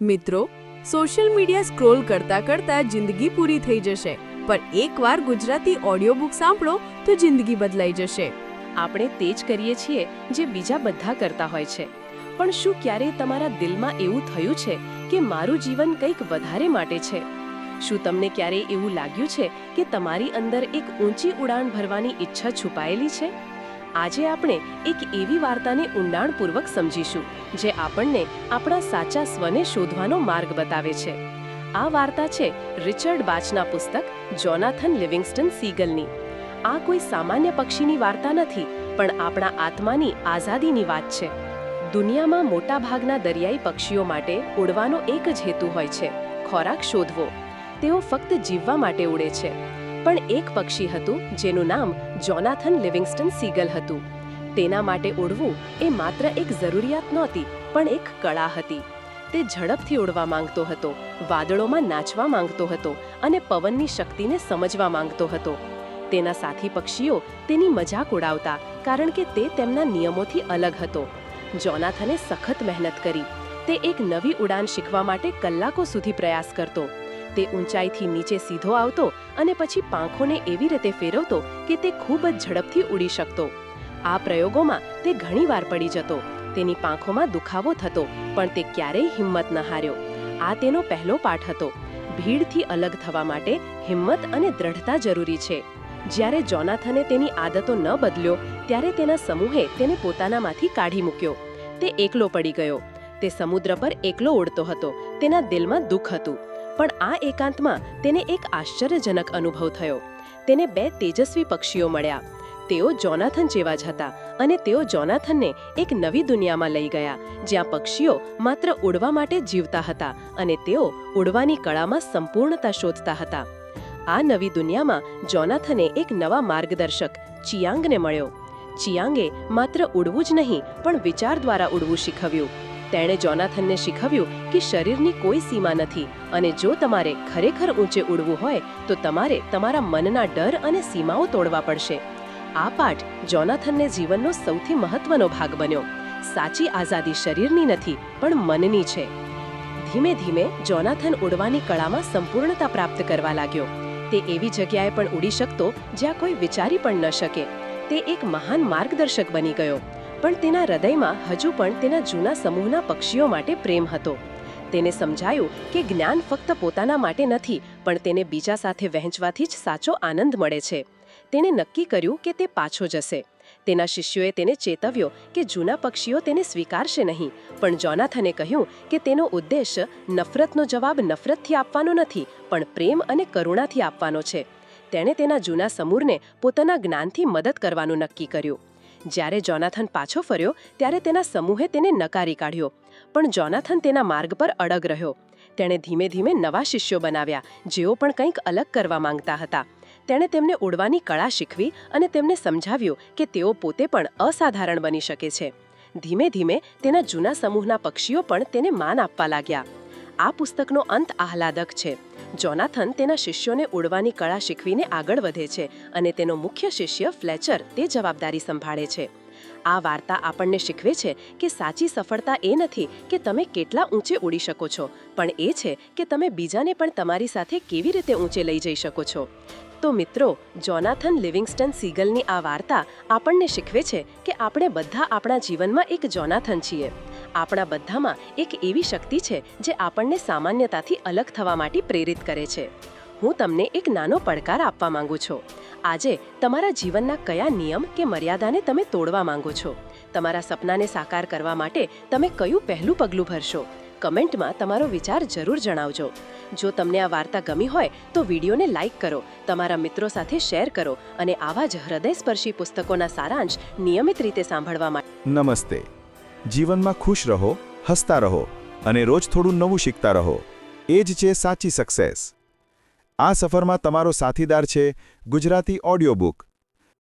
મિત્રો social media scroll કરતા કરતા જિંદગી પૂરી થઈ જશે, પણ એકવાર ગુજરાતી ઓડિયો બુક સાંભળો તો જિંદગી બદલાઈ જશે. આપણે તે જ કરીએ છીએ જે બીજા બધા કરતા હોય છે. પણ શું ક્યારેય તમારા દિલમાં એવું થયું છે કે મારું જીવન કંઈક વધારે માટે છે? શું તમને ક્યારેય એવું લાગ્યું છે કે તમારી અંદર એક ઊંચી ઉડાન ભરવાની ઈચ્છા છુપાયેલી છે? આજે આપણે એક એવી વાર્તાને ઊંડાણપૂર્વક સમજીશું, જે આપણને આપણા સાચા સ્વને શોધવાનો માર્ગ બતાવે છે. આ વાર્તા છે રિચર્ડ બાચના પુસ્તક જોનાથન લિવિંગસ્ટન સીગલની. આ કોઈ સામાન્ય પક્ષીની વાર્તા નથી, પણ આપણા આત્માની આઝાદીની વાત છે. દુનિયામાં મોટાભાગના દરિયાઈ પક્ષીઓ માટે ઉડવાનો એક જ હેતુ હોય છે, ખોરાક શોધવો. તેઓ ફક્ત જીવવા માટે ઉડે છે. પણ એક પક્ષી હતું જેનું નામ જોનાથન લિવિંગસ્ટન સીગલ હતું. તેના માટે ઉડવું એ માત્ર એક જરૂરિયાત નહોતી, પણ એક કળા હતી. તે ઝડપથી ઉડવા માંગતો હતો, વાદળોમાં નાચવા માંગતો હતો અને પવનની શક્તિને સમજવા માંગતો હતો. તેના સાથી પક્ષીઓ તેની મજાક ઉડાવતા, કારણ કે તે તેમના નિયમોથી અલગ હતો. જોનાથને સખત મહેનત કરી. તે એક નવી ઉડાન શીખવા માટે કલાકો સુધી પ્રયાસ કરતો. તે ઊંચાઈથી નીચે સીધો આવતો અને પછી પાંખોને એવી રીતે ફેરવતો કે તે ખૂબ જ ઝડપથી ઉડી શકતો. આ પ્રયોગોમાં તે ઘણીવાર પડી જતો. તેની પાંખોમાં દુખાવો થતો, પણ તે ક્યારેય હિંમત ન હાર્યો. આ તેનો પહેલો પાઠ હતો. ભીડથી અલગ થવા માટે હિંમત અને દ્રઢતા જરૂરી છે. જ્યારે જોનાથને તેની આદતો ન બદલ્યો, ત્યારે તેના સમૂહે તેને પોતાનામાંથી કાઢી મૂક્યો. તે એકલો પડી ગયો. તે સમુદ્ર પર એકલો ઉડતો હતો. તેના દિલમાં દુઃખ હતું. પણ આ એકાંતમાં તેને એક આશ્ચર્યજનક અનુભવ થયો. તેને બે તેજસ્વી પક્ષીઓ મળ્યા. તેઓ જોનાથન જેવા જ હતા અને તેઓ જોનાથનને એક નવી દુનિયામાં લઈ ગયા, જ્યાં પક્ષીઓ માત્ર ઉડવા માટે જીવતા હતા અને તેઓ ઉડવાની કળામાં સંપૂર્ણતા શોધતા હતા. આ નવી દુનિયામાં જોનાથને એક નવા માર્ગદર્શક ચિયાંગને મળ્યો. ચિયાંગે માત્ર ઉડવું જ નહીં, પણ વિચાર દ્વારા ઉડવું શીખવ્યું. તેણે જોનાથનને શીખવ્યું કે શરીરની કોઈ સીમા નથી અને જો તમારે ખરેખર ઊંચે ઉડવું હોય તો તમારે તમારા મનના ડર અને સીમાઓ તોડવા પડશે. આ પાઠ જોનાથનને જીવનનો સૌથી મહત્વનો ભાગ બન્યો. સાચી આઝાદી શરીરની નથી, પણ મનની છે. ધીમે ધીમે જોનાથન ઉડવાની કળામાં સંપૂર્ણતા પ્રાપ્ત કરવા લાગ્યો. તે એવી જગ્યાએ પણ ઉડી શકતો જ્યાં કોઈ વિચારી પણ ન શકે. તે એક મહાન માર્ગદર્શક બની ગયો. પણ તેના હૃદયમાં હજુ પણ તેના જૂના સમૂહના પક્ષીઓ માટે પ્રેમ હતો. તેને સમજાયું કે જ્ઞાન ફક્ત પોતાના માટે નથી, પણ તેને બીજા સાથે વહેંચવાથી જ સાચો આનંદ મળે છે. તેણે નક્કી કર્યું કે તે પાછો જશે. તેના શિષ્યોએ તેને ચેતવ્યો કે જૂના પક્ષીઓ તેને સ્વીકારશે નહીં, પણ જોનાથને કહ્યું કે તેનો ઉદ્દેશ નફરતનો જવાબ નફરતથી આપવાનો નથી, પણ પ્રેમ અને કરુણાથી આપવાનો છે. તેણે તેના જૂના સમૂહને પોતાના જ્ઞાનથી મદદ કરવાનું નક્કી કર્યું. જ્યારે જોનાથન પાછો ફર્યો, ત્યારે તેના સમૂહે તેને નકારી કાઢ્યો. પણ જોનાથન તેના માર્ગ પર અડગ રહ્યો. તેણે ધીમે ધીમે નવા શિષ્યો બનાવ્યા, જેઓ પણ કંઈક અલગ કરવા માંગતા હતા. તેણે તેમને ઉડવાની કળા શીખવી અને તેમને સમજાવ્યું કે તેઓ પોતે પણ અસાધારણ બની શકે છે. ધીમે ધીમે તેના જૂના સમૂહના પક્ષીઓ પણ તેને માન આપવા લાગ્યા. આ પુસ્તકનો અંત આહલાદક છે. જોનાથન તેના શિષ્યોને ઉડવાની કળા શીખવીને આગળ વધે છે અને તેનો મુખ્ય શિષ્ય ફ્લેચર તે જવાબદારી સંભાળે છે. આ વાર્તા આપણને શીખવે છે કે સાચી સફળતા એ નથી કે તમે કેટલા ઊંચે ઉડી શકો છો, પણ એ છે કે તમે બીજાને પણ તમારી સાથે કેવી રીતે ઊંચે લઈ જઈ શકો છો. તો મિત્રો જોનાથન લિવિંગસ્ટન સીગલની આ વાર્તા આપણને શીખવે છે કે આપણે બધા આપણા જીવનમાં એક જોનાથન છીએ. આપણા બધામાં એક એવી શક્તિ છે જે આપણને સામાન્યતાથી અલગ થવા માટે પ્રેરિત કરે છે. હું તમને એક નાનો પડકાર આપવા માંગુ છું. આજે તમારા જીવનના કયા નિયમ કે મર્યાદાને તમે તોડવા માંગો છો? તમારા સપનાને સાકાર કરવા માટે તમે કયું પહેલું પગલું ભરશો? કમેન્ટમાં તમારો વિચાર જરૂર જણાવજો. જો તમને આ વાર્તા ગમી હોય તો વિડીયોને લાઇક કરો, તમારા મિત્રો સાથે શેર કરો અને આવા જ હૃદયસ્પર્શી પુસ્તકોના સારાંશ નિયમિત રીતે સાંભળવા માટે. નમસ્તે. જીવનમાં ખુશ રહો, હસતા રહો અને રોજ થોડું નવું શીખતા રહો. એ જ છે સાચી સક્સેસ આ સફરમાં તમારો સાથીદાર છે ગુજરાતી ઓડિયો બુક